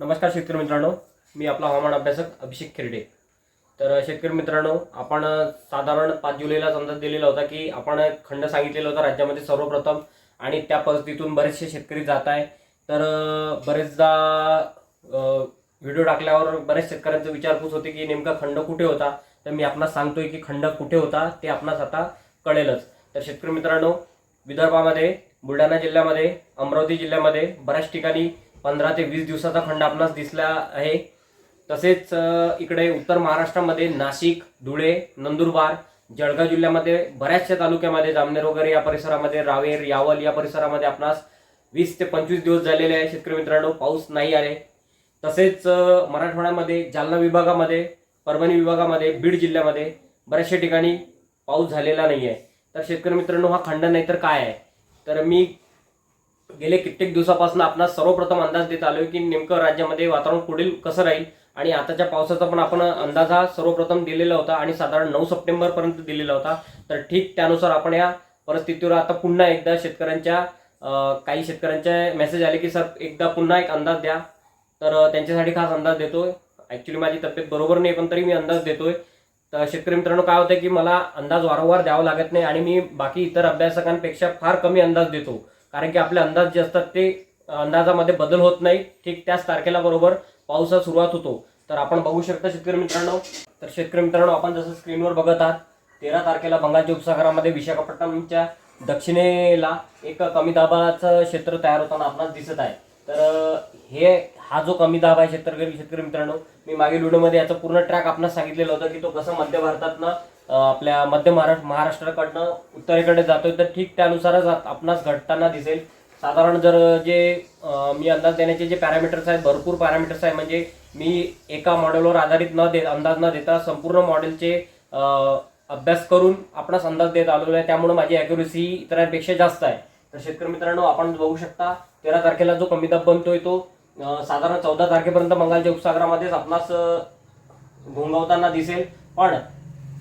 नमस्कार शेतकरी मित्रांनो मी आपला हवामान अभ्यासक अभिषेक खिरडे. तर शेतकरी मित्रांनो आपण साधारण पाच जुलैला अंदाज दिलेला होता की आपण खंड सांगितलेला होता राज्यामध्ये सर्वप्रथम आणि त्या परिस्थितीतून बरेचसे शेतकरी जात आहे तर बरेचदा व्हिडिओ टाकल्यावर बऱ्याच शेतकऱ्यांचा विचारपूस होते की नेमका खंड कुठे होता? तर मी आपणास सांगतोय की खंड कुठे होता ते आपणास आता कळेलच. तर शेतकरी मित्रांनो विदर्भामध्ये बुलढाणा जिल्ह्यामध्ये अमरावती जिल्ह्यामध्ये बऱ्याच ठिकाणी पंधरा ते वीस दिवसाचा खंड आपणास दिसला आहे. तसेच इकडे उत्तर महाराष्ट्रामध्ये नाशिक धुळे नंदुरबार जळगाव जिल्ह्यामध्ये बऱ्याचशा तालुक्यामध्ये जामनेर वगैरे या परिसरामध्ये रावेर यावल या परिसरामध्ये आपणास वीस ते पंचवीस दिवस झालेले आहे शेतकरी मित्रांनो. पाऊस नाही आले. तसेच मराठवाड्यामध्ये जालना विभागामध्ये परभणी विभागामध्ये बीड जिल्ह्यामध्ये बऱ्याचशा ठिकाणी पाऊस झालेला नाही आहे तर शेतकरी मित्रांनो हा खंड नाही तर काय आहे? तर मी गेले कित्येक दिवसापासून आपण सर्वप्रथम अंदाज देत आलोय की नेमकं राज्यामध्ये वातावरण पुढील कसं राहील आणि आताच्या पावसाचा पण आपण अंदाज हा सर्वप्रथम दिलेला होता आणि साधारण नऊ सप्टेंबर पर्यंत दिलेला होता. तर ठीक त्यानुसार आपण या परिस्थितीवर आता पुन्हा एकदा शेतकऱ्यांच्या काही शेतकऱ्यांचे मेसेज आले की सर एकदा पुन्हा एक अंदाज द्या. तर त्यांच्यासाठी खास अंदाज देतोय. ऍक्च्युली माझी तब्येत बरोबर नाही पण तरी मी अंदाज देतोय. तर शेतकरी मित्रांनो काय होतं की मला अंदाज वारंवार द्यावा लागत नाही आणि मी बाकी इतर अभ्यासकांपेक्षा फार कमी अंदाज देतो. कारण की आपले अंदाज जे असतात ते अंदाजामध्ये बदल होत नाही. ठीक त्याच तारखेला बरोबर पावसा सुरुवात होतो. तर आपण बघू शकता शेतकरी मित्रांनो. तर शेतकरी मित्रांनो आपण जसं स्क्रीनवर बघत आहात तेरा तारखेला बंगालच्या उपसागरामध्ये विशाखापट्टणमच्या दक्षिणेला एक कमी दाबाचं क्षेत्र तयार होताना आपणास दिसत आहे. तर हे हा जो कमी दाब आहे शेतकरी शेतकरी मित्रांनो मी मागील व्हिडिओमध्ये याचा पूर्ण ट्रॅक आपणास सांगितलेलं होतं की तो कसं मध्य भारतातनं आपल्या मध्य महाराष्ट्र महाराष्ट्राकडनं उत्तरेकडे जातोय. तर ठीक त्यानुसारच आपणास घटताना दिसेल. साधारण जर जे मी अंदाज देण्याचे जे पॅरामीटर्स आहेत भरपूर पॅरामीटर्स आहे म्हणजे मी एका मॉडेलवर आधारित न दे अंदाज न देता संपूर्ण मॉडेलचे अभ्यास करून आपणास अंदाज देत आलेलो आहे. त्यामुळे माझी अॅक्युरेसी इतरांपेक्षा जास्त आहे. तर शेतकरी मित्रांनो आपण बघू शकता तेरा तारखेला जो कमी दाब बनतोय तो साधारण चौदा तारखेपर्यंत बंगालच्या उपसागरामध्येच आपणास घोंगावताना दिसेल. पण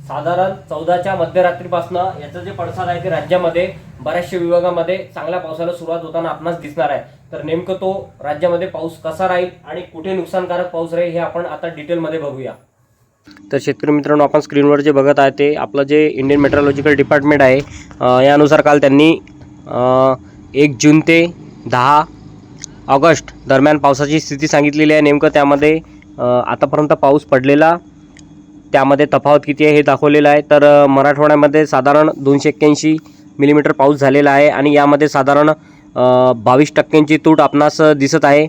साधारण चौदाच्या मध्यरात्रीपासनं याचं जे पडसाद आहे ते राज्यामध्ये बऱ्याचशा विभागामध्ये चांगल्या पावसाला सुरुवात होताना आपणास दिसणार आहे. तर नेमकं तो राज्यामध्ये पाऊस कसा राहील आणि कुठे नुकसानकारक पाऊस राहील हे आपण आता डिटेलमध्ये बघूया. तर शेतकरी मित्रांनो आपण स्क्रीनवर जे बघत आहे ते आपलं जे इंडियन मेट्रोलॉजिकल डिपार्टमेंट आहे यानुसार काल त्यांनी एक जून ते दहा ऑगस्ट दरम्यान पावसाची स्थिती सांगितलेली आहे. नेमकं त्यामध्ये आतापर्यंत पाऊस पडलेला त्यामध्ये तफावत किती आहे हे दाखवलेलं आहे. तर मराठवाड्यामध्ये साधारण दोनशे एक्क्याऐंशी मिलीमीटर पाऊस झालेला आहे आणि यामध्ये साधारण बावीस टक्क्यांची तूट आपणास दिसत आहे.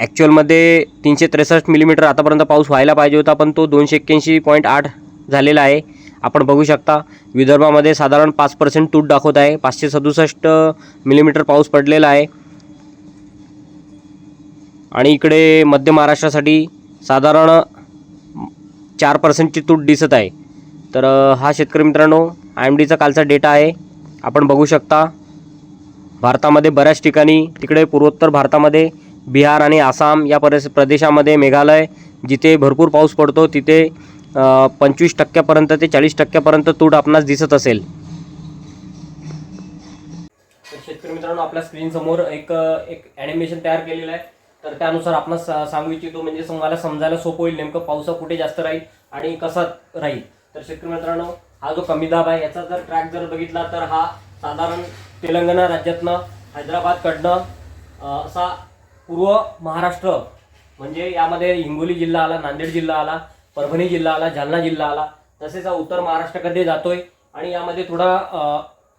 ॲक्च्युअलमध्ये तीनशे त्रेसष्ट मिलीमीटर आतापर्यंत पाऊस व्हायला पाहिजे होता पण तो दोनशे एक्क्याऐंशी पॉईंट आठ झालेला आहे. आपण बघू शकता विदर्भामध्ये साधारण पाच पर्सेंट तूट दाखवत आहे. पाचशे सदुसष्ट मिलीमीटर पाऊस पडलेला आहे. आणि इकडे मध्य महाराष्ट्रासाठी साधारण चार पर्सेंटची तूट दिसत आहे. तर हा शेतकरी मित्रांनो आय एम डीचा कालचा डेटा आहे. आपण बघू शकता भारतामध्ये बऱ्याच ठिकाणी तिकडे पूर्वोत्तर भारतामध्ये बिहार आणि आसाम या परिस प्रदेशामध्ये मेघालय जिथे भरपूर पाऊस पडतो तिथे पंचवीस टक्क्यापर्यंत ते चाळीस टक्क्यापर्यंत तूट आपणास दिसत असेल. तर शेतकरी मित्रांनो आपल्या स्क्रीन समोर एक एक ॲनिमेशन तयार केलेलं आहे. तर त्यानुसार आपण सांगू इच्छितो म्हणजे मला समजायला सोपं होईल नेमकं पावसा कुठे जास्त राहील आणि कसा राहील. तर शेतकरी मित्रांनो हा जो कमी दाब आहे याचा जर ट्रॅक जर बघितला तर हा साधारण तेलंगणा राज्यातनं हैदराबादकडनं असा पूर्व महाराष्ट्र म्हणजे यामध्ये हिंगोली जिल्हा आला नांदेड जिल्हा आला परभणी जिल्हा आला जालना जिल्हा आला तसेच हा उत्तर महाराष्ट्राकडे जातोय. आणि यामध्ये थोडा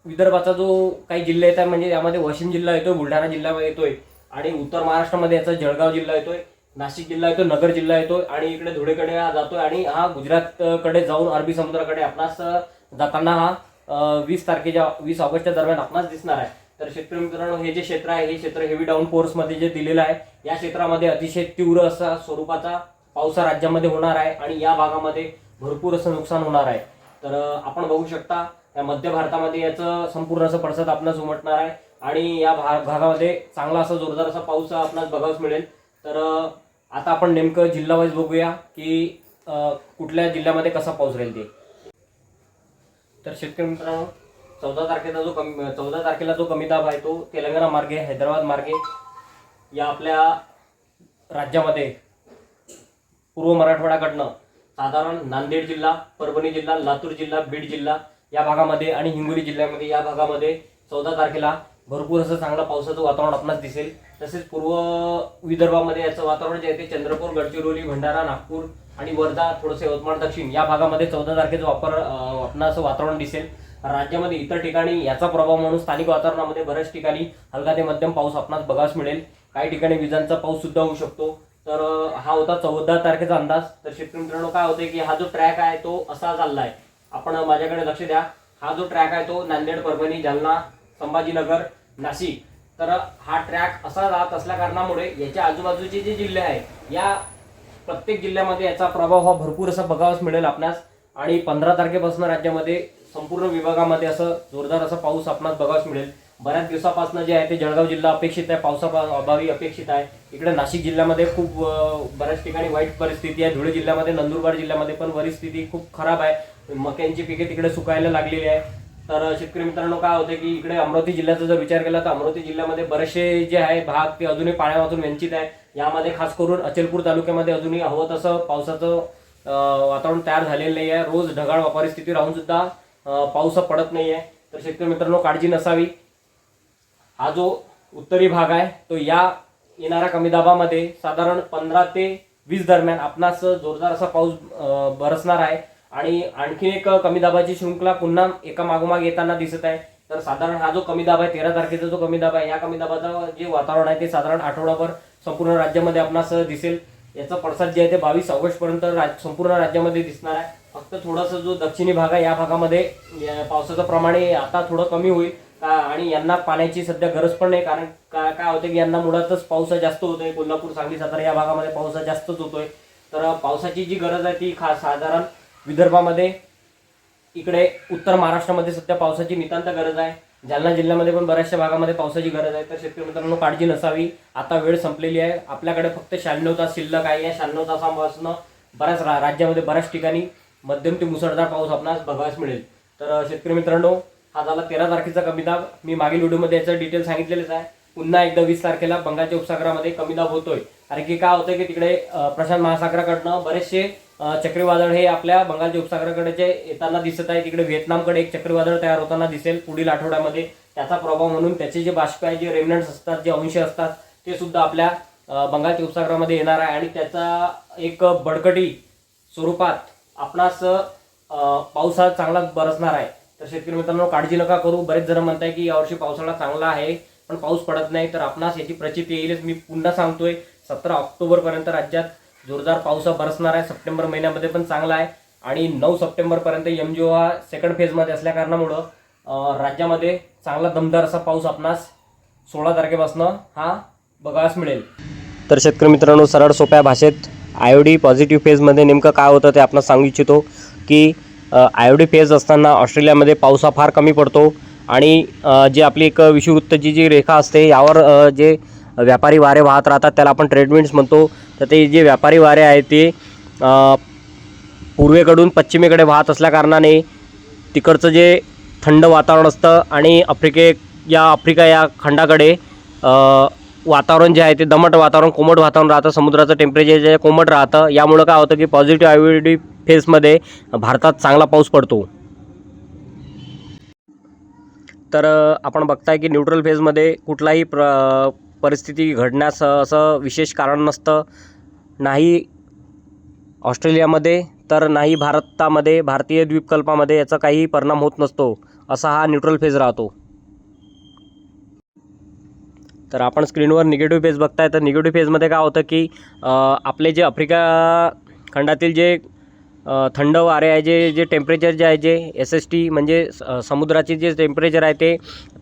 विदर्भाचा जो काही जिल्हा येत आहे म्हणजे यामध्ये वाशिम जिल्हा येतोय बुलढाणा जिल्हा येतोय आणि उत्तर महाराष्ट्रामध्ये याचा जळगाव जिल्हा येतोय नाशिक जिल्हा येतो नगर जिल्हा येतो आणि इकडे धुळेकडे हा जातोय आणि हा गुजरातकडे जाऊन अरबी समुद्राकडे आपणास जाताना हा वीस तारखेच्या वीस ऑगस्टच्या दरम्यान आपणास दिसणार आहे. तर शेतकरी मित्रांनो हे जे क्षेत्र आहे हे क्षेत्र हेवी डाऊन फोर्समध्ये जे दिलेलं आहे या क्षेत्रामध्ये अतिशय तीव्र असा स्वरूपाचा पावसा राज्यामध्ये होणार आहे आणि या भागामध्ये भरपूर असं नुकसान होणार आहे. तर आपण बघू शकता या मध्य भारतामध्ये याचं संपूर्ण असं पडसाद आपणास उमटणार आहे आणि या भा- भागामध्ये चांगला असा जोरदार असा पाऊस आपणास बघावच मिळेल. तर आता आपण नेमकं जिल्हा वाईज बघूया की कुठल्या जिल्ह्यामध्ये कसा पाऊस राहील ते. तर शेतकरी मित्रांनो चौदा तारखेचा जो कमी चौदा तारखेला जो कमी दाब आहे तो तेलंगणा मार्गे हैदराबाद मार्गे या आपल्या राज्यामध्ये पूर्व मराठवाड्याकडनं साधारण नांदेड जिल्हा परभणी जिल्हा लातूर जिल्हा बीड जिल्हा या भागामध्ये आणि हिंगोली जिल्ह्यामध्ये या भागामध्ये चौदा तारखेला भरपूर असं चांगलं पावसाचं वातावरण आपणास दिसेल. तसेच पूर्व विदर्भामध्ये याचं वातावरण जे आहे ते चंद्रपूर गडचिरोली भंडारा नागपूर आणि वर्धा थोडंसं यवतमाळ दक्षिण या भागामध्ये चौदा तारखेचं वापर आपणास वातावरण दिसेल. राज्यामध्ये इतर ठिकाणी याचा प्रभाव म्हणून स्थानिक वातावरणामध्ये बऱ्याच ठिकाणी हलका ते मध्यम पाऊस आपणास बघास मिळेल. काही ठिकाणी विजांचा पाऊस सुद्धा होऊ शकतो. तर हा होता चौदा तारखेचा अंदाज. तर शेतकरी मित्रांनो काय होतंय की हा जो ट्रॅक आहे तो असा चाललाय. आपण माझ्याकडे लक्ष द्या. हा जो ट्रॅक आहे तो नांदेड परभणी जालना संभाजीनगर नाशिक. तर हा ट्रॅक असा जात असल्या कारणामुळे याच्या आजूबाजूचे जे जिल्हे आहे या प्रत्येक जिल्ह्यामध्ये याचा प्रभाव हा भरपूर असा बघावाच मिळेल आपणास. आणि पंधरा तारखेपासून राज्यामध्ये संपूर्ण विभागामध्ये असं जोरदार असा पाऊस आपणास बघावास मिळेल. बऱ्याच दिवसापासून जे आहे ते जळगाव जिल्हा अपेक्षित आहे पावसा अभावी अपेक्षित आहे. इकडे नाशिक जिल्ह्यामध्ये खूप बऱ्याच ठिकाणी वाईट परिस्थिती आहे. धुळे जिल्ह्यामध्ये नंदुरबार जिल्ह्यामध्ये पण परिस्थिती खूप खराब आहे. मक्यांची पिके तिकडे सुकायला लागलेली आहे. तर शेतकरी मित्रांनो काय होतं की इकडे अमरावती जिल्ह्याचा जर विचार केला तर अमरावती जिल्ह्यामध्ये बरेचसे जे आहे भाग ते अजूनही पाण्यामधून वंचित आहे. यामध्ये खास करून अचलपूर तालुक्यामध्ये अजूनही हवं तसं पावसाचं वातावरण तयार झालेलं नाही आहे रोज ढगाळ परिस्थिती राहून सुद्धा पाऊस पडत नाही आहे तर शेतकरी मित्रांनो काळजी नसावी. हा जो उत्तरी भाग आहे तो या येणाऱ्या कमी दाबामध्ये साधारण पंधरा ते वीस दरम्यान आपणास जोरदार असा पाऊस बरसणार आहे. आणि आणखी एक कमी दाबाची शृंखला पुन्हा एका मागोमाग येताना दिसत आहे. तर साधारण हा जो कमी दाब आहे तेरा तारखेचा जो कमी दाब आहे या कमी दाबाचं जे वातावरण आहे ते साधारण आठवडाभर संपूर्ण राज्यामध्ये आपणास दिसेल. याचा पडसाद जे आहे ते बावीस ऑगस्ट पर्यंत राज- संपूर्ण राज्यामध्ये दिसणार आहे. फक्त थोडासा जो दक्षिणी भाग आहे या भागामध्ये पावसाचं प्रमाण हे आता थोडं कमी होईल. का? आणि यांना पाण्याची सध्या गरज पण नाही कारण का काय होतं की यांना मुळातच पावसा जास्त होतोय. कोल्हापूर सांगली सातारा या भागामध्ये पावसा जास्तच होतोय. तर पावसाची जी गरज आहे ती खास साधारण विदर्भामध्ये इकडे उत्तर महाराष्ट्रामध्ये सध्या पावसाची नितांत गरज आहे. जालना जिल्ह्यामध्ये पण बऱ्याचशा भागामध्ये पावसाची गरज आहे. तर शेतकरी मित्रांनो काळजी नसावी. आता वेळ संपलेली आहे. आपल्याकडे फक्त शहाण्णव तास शिल्लक आहे. या शहाण्णव तासापासून बऱ्याच रा- राज्यामध्ये बऱ्याच ठिकाणी मध्यम ते मुसळधार पाऊस आपणास बघायला मिळेल. तर शेतकरी मित्रांनो हा झाला तेरा तारखेचा कमी दाब. मी मागील व्हिडिओमध्ये याचं डिटेल सांगितलेलंच आहे. पुन्हा एकदा वीस तारखेला बंगालच्या उपसागरामध्ये कमी दाब होतोय. कारण की काय होतंय की तिकडे प्रशांत महासागराकडनं बरेचसे चक्रीवादळ हे आपल्या बंगालच्या उपसागराकडे जे येताना दिसत आहे. तिकडे व्हिएतनामकडे एक चक्रीवादळ तयार होताना दिसेल पुढील आठवड्यामध्ये. त्याचा प्रभाव म्हणून त्याचे जे बाष्प आहे जे रेमनंट्स असतात जे अंश असतात ते सुद्धा आपल्या बंगालच्या उपसागरामध्ये येणार आहे. आणि त्याचा एक बडकटी स्वरूपात आपणास पाऊस हा चांगला बरसणार आहे. तर शेतकरी मित्रांनो काळजी नका करू. बरेच जण म्हणताय की यावर्षी पावसाळा चांगला आहे पण पाऊस पडत नाही. तर आपणास याची प्रचिती येईलच. मी पुन्हा सांगतोय सतरा ऑक्टोबर पर्यंत राज्यात जोरदार पाऊस बरसणार आहे. सप्टेंबर महिन्यामध्ये पण चांगला आहे. आणि नऊ सप्टेंबर पर्यंत ओ हा सेकंड फेजमध्ये असल्या कारणामुळं राज्यामध्ये चांगला दमदार असा पाऊस आपणास सोळा तारखेपासून हा बघावास मिळेल. तर शेतकरी मित्रांनो सरळ सोप्या भाषेत आय ओ डी पॉझिटिव्ह फेजमध्ये नेमकं काय होतं ते आपण सांगू इच्छितो की आयोडी फेज असताना ऑस्ट्रेलियामध्ये पाऊस हा फार कमी पडतो आणि जे आपली एक विषुववृत्तची जी रेखा असते यावर जे व्यापारी वारे वाहत राहतात त्याला आपण ट्रेडविंड्स म्हणतो. तर ते जे व्यापारी वारे आहे ते पूर्वेकडून पश्चिमेकडे वाहत असल्याकारणाने तिकडचं जे थंड वातावरण असतं आणि आफ्रिके या आफ्रिका या खंडाकडे वातावरण जे आहे ते दमट वातावरण कोमट वातावरण राहतं समुद्राचं टेम्परेचर जे कोमट राहतं यामुळं काय होतं की पॉझिटिव्ह आयव्हिडी फेजमध्ये भारतात चांगला पाऊस पडतो. तर आपण बघताय की न्यूट्रल फेजमध्ये कुठलाही प्र परिस्थिती घडण्यास असं विशेष कारण नसतं. नाही ऑस्ट्रेलियामध्ये तर नाही भारतामध्ये भारतीय द्वीपकल्पामध्ये याचा काही परिणाम होत नसतो असा हा न्यूट्रल फेज राहतो. तर आपण स्क्रीनवर निगेटिव्ह फेज बघताय तर निगेटिव्ह फेजमध्ये काय होतं की आपले जे आफ्रिका खंडातील जे थंड वारे आहे जे जे टेम्परेचर जे आहे जे एस एस टी म्हणजे स- समुद्राचे जे टेम्परेचर आहे ते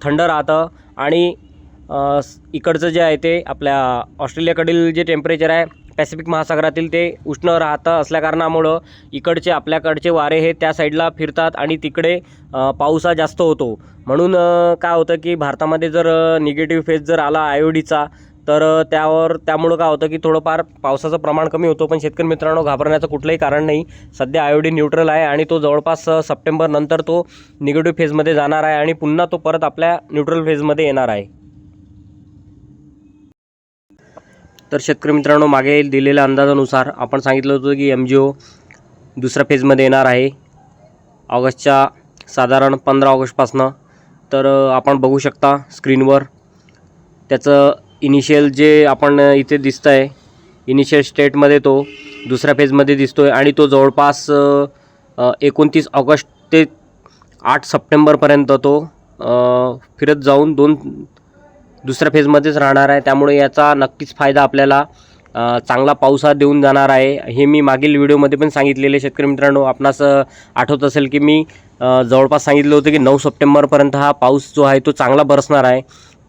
थंड राहतं. आणि इकडचं जे आहे ते आपल्या ऑस्ट्रेलियाकडील जे टेम्परेचर आहे पॅसिफिक महासागरातील ते उष्ण राहतं असल्याकारणामुळं इकडचे आपल्याकडचे वारे हे त्या साईडला फिरतात आणि तिकडे पाऊसा जास्त होतो. म्हणून काय होतं की भारतामध्ये जर निगेटिव्ह फेज जर आला आय तर त्यावर त्यामुळं काय होतं की थोडंफार पावसाचं प्रमाण कमी होतं पण शेतकरी मित्रांनो घाबरण्याचं कुठलंही कारण नाही. सध्या आयोडीन न्यूट्रल आहे आणि तो जवळपास सप्टेंबरनंतर सप्टेंबर नंतर तो निगेटिव्ह फेजमध्ये जाणार आहे आणि पुन्हा तो परत आपल्या न्यूट्रल फेजमध्ये येणार आहे. तर शेतकरी मित्रांनो मागे दिलेल्या अंदाजानुसार आपण सांगितलं होतं की एम जी ओ दुसऱ्या फेजमध्ये येणार आहे. ऑगस्टच्या साधारण पंधरा ऑगस्टपासनं. तर आपण बघू शकता स्क्रीनवर त्याचं इनिशियल जे आपण इथे दिसतं आहे इनिशियल स्टेटमध्ये तो दुसऱ्या फेजमध्ये दिसतो आहे आणि तो जवळपास एकोणतीस ऑगस्ट ते आठ सप्टेंबरपर्यंत तो फिरत जाऊन दोन दुसऱ्या फेजमध्येच राहणार आहे. त्यामुळे याचा नक्कीच फायदा आपल्याला चांगला पाऊस हा देऊन जाणार आहे. हे मी मागील व्हिडिओमध्ये पण सांगितलेले शेतकरी मित्रांनो आपणास आठवत असेल की मी जवळपास सांगितलं होतं की नऊ सप्टेंबरपर्यंत हा पाऊस जो आहे तो चांगला बरसणार आहे.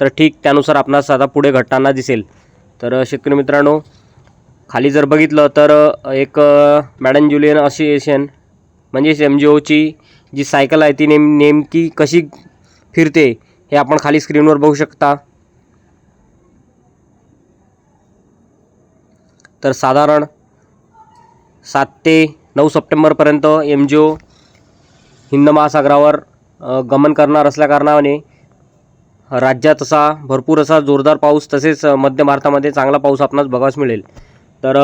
तर ठीक त्यानुसार आपणास आता पुढे घटताना दिसेल. तर शेतकरी मित्रांनो खाली जर बघितलं तर एक मॅडम ज्युलियन असोसिएशन म्हणजेच एम जी ओची जी सायकल आहे ती नेम नेमकी कशी फिरते हे आपण खाली स्क्रीनवर बघू शकता. तर साधारण सात ते नऊ सप्टेंबरपर्यंत एम जी ओ हिंद महासागरावर गमन करणार असल्याकारणाने राज्यात असा भरपूर असा जोरदार पाऊस तसेच मध्य भारतामध्ये चांगला पाऊस आपणास बघावास मिळेल. तर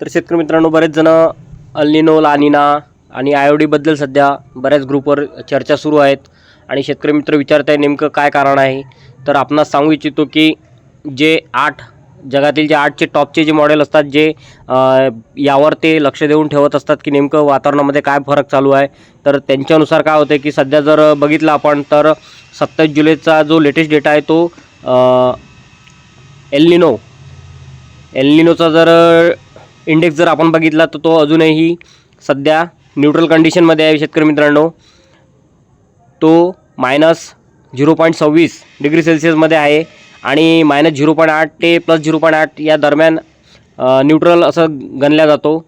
तर शेतकरी मित्रांनो बरेच जण अल्निनो लानिना आणि आय ओ डीबद्दल सध्या बऱ्याच ग्रुपवर चर्चा सुरू आहेत. आणि शेतकरी मित्र विचारत आहे नेमकं काय कारण आहे. तर आपणास सांगू इच्छितो की जे आठ जगातील जे आठचे टॉपचे जे मॉडेल असतात जे यावर ते लक्ष देऊन ठेवत असतात की नेमकं वातावरणामध्ये काय फरक चालू आहे. तर त्यांच्यानुसार काय होतं की सध्या जर बघितलं आपण तर सत्तावीस जुलैचा जो लेटेस्ट डेटा आहे तो एलनिनो एलनिनोचा जर इंडेक्स जर आपण बघितला तर तो अजूनही सध्या न्यूट्रल कंडिशनमध्ये आहे शेतकरी मित्रांनो. तो मायनस झिरो पॉईंट सव्वीस डिग्री सेल्सिअसमध्ये आहे. आणि मायनस झिरो पॉईंट आठ ते प्लस झिरो पॉईंट आठ या दरम्यान न्यूट्रल असं गणला जातो.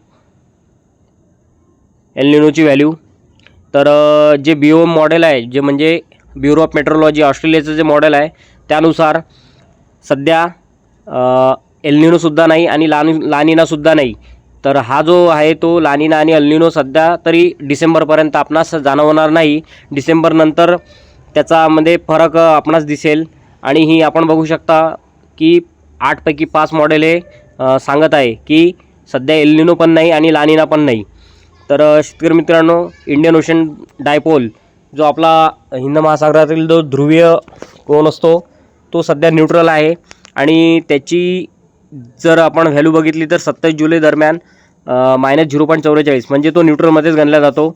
एलनिनोची व्हॅल्यू तर जे बी ओ मॉडेल आहे जे म्हणजे ब्युरो ऑफ मेट्रोलॉजी ऑस्ट्रेलियाचं जे मॉडेल आहे त्यानुसार सध्या एलनिनोसुद्धा नाही आणि लान लानिनासुद्धा नाही. तर हा जो आहे तो लानिना आणि अल्निनो सध्या तरी डिसेंबरपर्यंत आपणास जाणवणार नाही. डिसेंबरनंतर त्याच्यामध्ये फरक आपणास दिसेल. आणि ही आपण बघू शकता की आठपैकी पाच मॉडेल हे सांगत आहे की सध्या एल्निनो पण नाही आणि लानिना पण नाही. तर शेतकरी मित्रांनो इंडियन ओशन डायपोल जो आपला हिंद महासागरातील जो ध्रुवीय कोण असतो तो सध्या न्यूट्रल आहे. आणि त्याची जर आपण व्हॅल्यू बघितली तर सत्तावीस जुलै दरम्यान मायनस झिरो पॉईंट चौवेचाळीस म्हणजे तो न्यूट्रलमध्येच गणला जातो.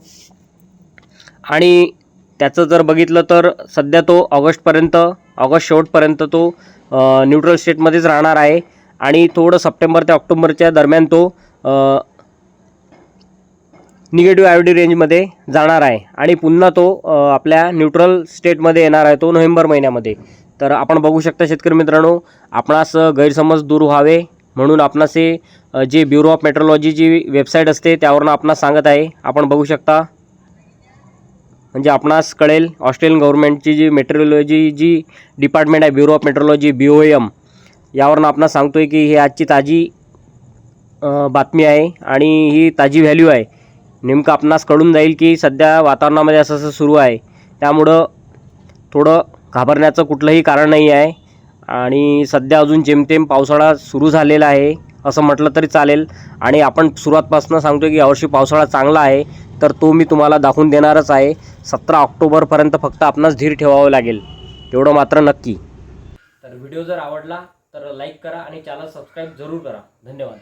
आणि त्याचं जर बघितलं तर सध्या तो ऑगस्टपर्यंत ऑगस्ट शेवटपर्यंत तो न्यूट्रल स्टेटमध्येच राहणार आहे. आणि थोडं सप्टेंबर ते ऑक्टोबरच्या दरम्यान तो निगेटिव्ह आय रेंजमध्ये जाणार आहे. आणि पुन्हा तो आपल्या न्यूट्रल स्टेटमध्ये येणार आहे तो नोव्हेंबर महिन्यामध्ये. तर आपण बघू शकता शेतकरी मित्रांनो आपणास गैरसमज दूर व्हावे म्हणून आपणास हे जे ब्युरो ऑफ मेट्रोलॉजीची वेबसाईट असते त्यावरून आपणास सांगत आहे. आपण बघू शकता. म्हणजे आपणास कळेल ऑस्ट्रेलियन गव्हर्नमेंटची जी मेट्रोलॉजी जी डिपार्टमेंट आहे bureau of metrology B O M यावरून आपणास सांगतो आहे की ही आजची ताजी बातमी आहे आणि ही ताजी व्हॅल्यू आहे. नेमकं आपणास कळून जाईल की सध्या वातावरणामध्ये असं असं सुरू आहे. त्यामुळं थोडं घाबरण्याचं कुठलंही कारण नाही आहे आणि सध्या अजून जेमतेम पावसाळा सुरू झालेला आहे असं म्हटलं तरी चालेल. आणि आपण सुरुवातपासून सांगतो की यावर्षी पावसाळा चांगला आहे. तर तो मी तुम्हाला दाखवून देणारच आहे. सतरा ऑक्टोबरपर्यंत फक्त आपणास धीर ठेवावं लागेल. तेवढं मात्र नक्की. तर व्हिडिओ जर आवडला तर लाईक करा आणि चॅनल सबस्क्राईब जरूर करा. धन्यवाद.